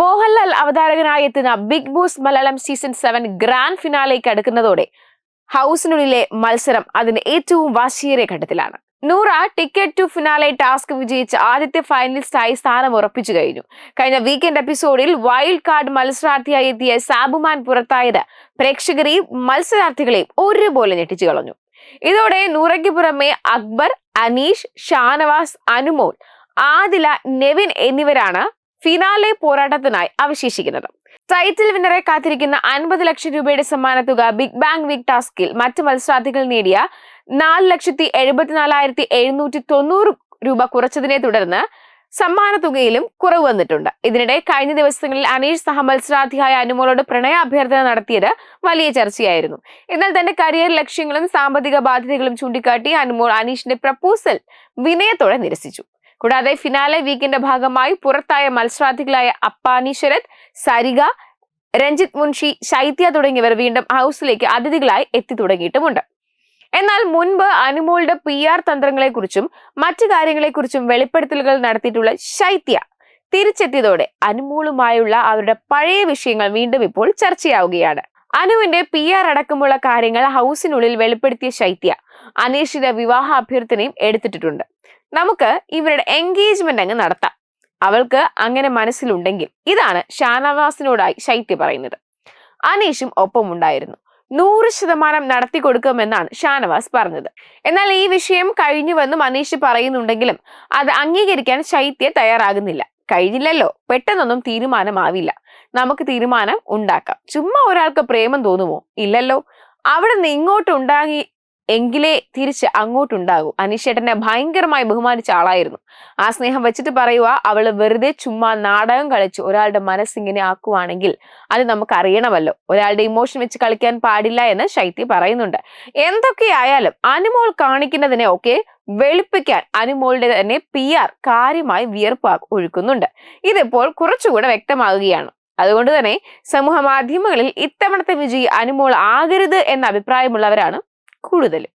മോഹൻലാൽ അവതാരകനായി എത്തുന്ന Big Boss Malayalam season seven grand ഫിനാലേക്ക് അടുക്കുന്നതോടെ ഹൗസിനുള്ളിലെ മത്സരം അതിന്റെ ഏറ്റവും വാശിയേറിയ ഘട്ടത്തിലാണ്. Noora ticket to finale task വിജയിച്ച് ആദ്യത്തെ ഫൈനലിസ്റ്റായി സ്ഥാനം ഉറപ്പിച്ചു കഴിഞ്ഞു. കഴിഞ്ഞ വീക്കെൻഡ് എപ്പിസോഡിൽ വൈൽഡ് കാർഡ് മത്സരാർത്ഥിയായി എത്തിയ സാബുമാൻ പുറത്തായത് പ്രേക്ഷകരെയും മത്സരാർത്ഥികളെയും ഒരുപോലെ ഞെട്ടിച്ചു കളഞ്ഞു. ഇതോടെ നൂറയ്ക്ക് പുറമെ അക്ബർ അനീഷ് ഷാനവാസ് അനുമോൾ ആദില നെവിൻ എന്നിവരാണ് ഫിനാലെ പോരാട്ടത്തിനായി അവശേഷിക്കുന്നത്. ടൈറ്റിൽ വിന്നറെ കാത്തിരിക്കുന്ന അൻപത് ലക്ഷം രൂപയുടെ സമ്മാന തുക ബിഗ് ബാങ് വീക്ക് ടാസ്കിൽ മറ്റ് മത്സരാർത്ഥികൾ നേടിയ നാല് ലക്ഷത്തി എഴുപത്തിനാലായിരത്തി എഴുന്നൂറ്റി തൊണ്ണൂറ് രൂപ കുറച്ചതിനെ തുടർന്ന് സമ്മാന തുകയിലും കുറവ് വന്നിട്ടുണ്ട്. ഇതിനിടെ കഴിഞ്ഞ ദിവസങ്ങളിൽ അനീഷ് സഹ മത്സരാർത്ഥിയായ അനുമോളോട് പ്രണയാഭ്യർത്ഥന നടത്തിയത് വലിയ ചർച്ചയായിരുന്നു. എന്നാൽ തന്റെ കരിയർ ലക്ഷ്യങ്ങളും സാമ്പത്തിക ബാധ്യതകളും ചൂണ്ടിക്കാട്ടി അനുമോൾ അനീഷിന്റെ പ്രപ്പോസൽ വിനയത്തോടെ നിരസിച്ചു. കൂടാതെ ഫിനാലെ വീക്കിന്റെ ഭാഗമായി പുറത്തായ മത്സരാർത്ഥികളായ അപ്പാനി ശരത് സരിക രഞ്ജിത് മുൻഷി ശൈത്യ തുടങ്ങിയവർ വീണ്ടും ഹൗസിലേക്ക് അതിഥികളായി എത്തി തുടങ്ങിയിട്ടുമുണ്ട്. എന്നാൽ മുൻപ് അനുമോളുടെ പി ആർ തന്ത്രങ്ങളെക്കുറിച്ചും മറ്റു കാര്യങ്ങളെക്കുറിച്ചും വെളിപ്പെടുത്തലുകൾ നടത്തിയിട്ടുള്ള ശൈത്യ തിരിച്ചെത്തിയതോടെ അനുമോളുമായുള്ള അവരുടെ പഴയ വിഷയങ്ങൾ വീണ്ടും ഇപ്പോൾ ചർച്ചയാവുകയാണ്. അനുവിന്റെ പി ആർ അടക്കമുള്ള കാര്യങ്ങൾ ഹൗസിനുള്ളിൽ വെളിപ്പെടുത്തിയ ശൈത്യ അനീഷിന്റെ വിവാഹ അഭ്യർത്ഥനയും എടുത്തിട്ടുണ്ട്. നമുക്ക് ഇവരുടെ എൻഗേജ്മെന്റ് അങ്ങ് നടത്താം. അവൾക്ക് അങ്ങനെ മനസ്സിലുണ്ടെങ്കിൽ ഇതാണ് ഷാനവാസിനോടായി ശൈത്യ പറയുന്നത്. അനീഷും ഒപ്പമുണ്ടായിരുന്നു. നൂറ് ശതമാനം നടത്തി കൊടുക്കുമെന്നാണ് ഷാനവാസ് പറഞ്ഞത്. എന്നാൽ ഈ വിഷയം കഴിഞ്ഞുവെന്നും അനീഷ് പറയുന്നുണ്ടെങ്കിലും അത് അംഗീകരിക്കാൻ ശൈത്യ തയ്യാറാകുന്നില്ല. കഴിഞ്ഞില്ലല്ലോ. പെട്ടെന്നൊന്നും തീരുമാനമാവില്ല. നമുക്ക് തീരുമാനം ഉണ്ടാക്കാം. ചുമ്മാ ഒരാൾക്ക് പ്രേമം തോന്നുമോ? ഇല്ലല്ലോ. അവിടെ നിന്ന് ഇങ്ങോട്ട് ഉണ്ടാകി എങ്കിലേ തിരിച്ച് അങ്ങോട്ടുണ്ടാകൂ. അനീഷേട്ടനെ ഭയങ്കരമായി ബഹുമാനിച്ച ആളായിരുന്നു. ആ സ്നേഹം വെച്ചിട്ട് പറയുക അവൾ വെറുതെ ചുമ്മാ നാടകം കളിച്ച് ഒരാളുടെ മനസ്സിങ്ങനെ ആക്കുവാണെങ്കിൽ അത് നമുക്ക് അറിയണമല്ലോ ഒരാളുടെ ഇമോഷൻ വെച്ച് കളിക്കാൻ പാടില്ല എന്ന് ശൈത്യ പറയുന്നുണ്ട്. എന്തൊക്കെയായാലും അനുമോൾ കാണിക്കുന്നതിനെ ഒക്കെ വെളുപ്പിക്കാൻ അനുമോളുടെ തന്നെ പി ആർ കാര്യമായി വിയർപ്പ് ഒഴുക്കുന്നുണ്ട്. ഇതിപ്പോൾ കുറച്ചുകൂടെ വ്യക്തമാകുകയാണ്. അതുകൊണ്ട് തന്നെ സമൂഹ മാധ്യമങ്ങളിൽ ഇത്തവണത്തെ വിജയി അനുമോൾ ആകരുത് എന്ന അഭിപ്രായമുള്ളവരാണ് കൂടുതലും